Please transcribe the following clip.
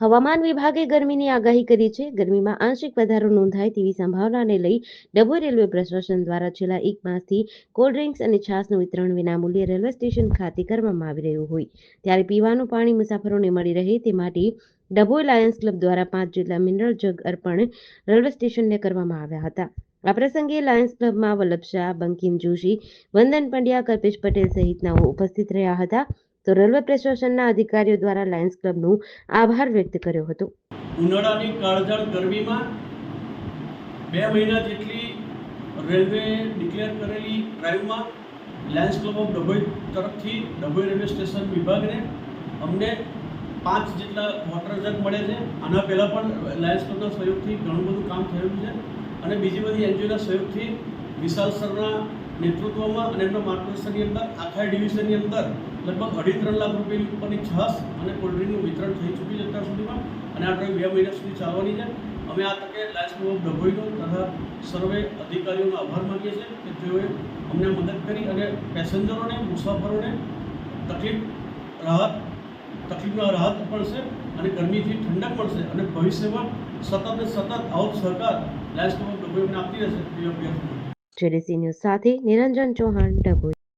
હવામાન વિભાગે ગરમીની આગાહી કરી છે. ગરમીમાં આંશિક વધારો નોંધાય તેવી સંભાવનાને લઈ ડભોઈ રેલવે પ્રશાસન દ્વારા છેલ્લા એક માસથી કોલ્ડ ડ્રિંક્સ અને છાસનું વિતરણ વિનામૂલ્યે રેલવે સ્ટેશન ખાતે કરવામાં આવી રહ્યું હોય. ત્યારે પીવાનું પાણી મુસાફરોને મળી રહે તે માટે ડભોઈ લાયન્સ ક્લબ દ્વારા પાંચ જેટલા મિનરલ જગ અર્પણ રેલવે સ્ટેશનને કરવામાં આવ્યા હતા. આ પ્રસંગે લાયન્સ ક્લબમાં વલ્લભ શાહ, બંકિમ જોશી, વંદન પંડ્યા, કલ્પેશ પટેલ સહિતનાઓ ઉપસ્થિત રહ્યા હતા. તો રેલવે પ્રશાસનના અધિકારીઓ દ્વારા લાયન્સ ક્લબનું આભાર વ્યક્ત કર્યો હતો. ઉનાળાની કાળઝાળ ગરમીમાં બે મહિના જેટલી રેલવે ડિક્લેર કરેલી ડ્રાઈવમાં લાયન્સ ક્લબ ઓફ ડભોઈ તરફથી ડભોઈ રેલવે સ્ટેશન વિભાગને અમને પાંચ જેટલા વોટર જગ મળે છે. આના પહેલાં પણ લાયન્સ ક્લબના સહયોગથી ઘણું બધું કામ થયું છે. અને બીજી બધી એનજીઓના સહયોગથી વિશાલ સરના નેતૃત્વમાં અને એમના માર્ગદર્શનની અંદર, આખા ડિવિઝનની અંદર લગભગ અઢી ત્રણ લાખ રૂપિયાની ઉપરની છાસ અને કોલ્ડ્રિંકનું વિતરણ થઈ ચૂક્યું છે અત્યાર સુધીમાં અને આ ડ્રાઈવ બે મહિના સુધી ચાલવાની છે. અમે આ તકે લાયન્સ ઓફ ડભોઈનો તથા સર્વે અધિકારીઓનો આભાર માનીએ છીએ કે જેઓએ અમને મદદ કરી અને પેસેન્જરોને, મુસાફરોને તકલીફ, રાહત, તકલીફનો રાહત મળશે અને ગરમીથી ઠંડક મળશે અને ભવિષ્યમાં સતત સતત આવો સહકાર લાયન્સ ઓફ ડભોઈ અમને આપતી રહેશે. એ અભ્યર્થના જેડીસી ન્યૂઝ સાથે નિરંજન ચૌહાણ ડભોઈ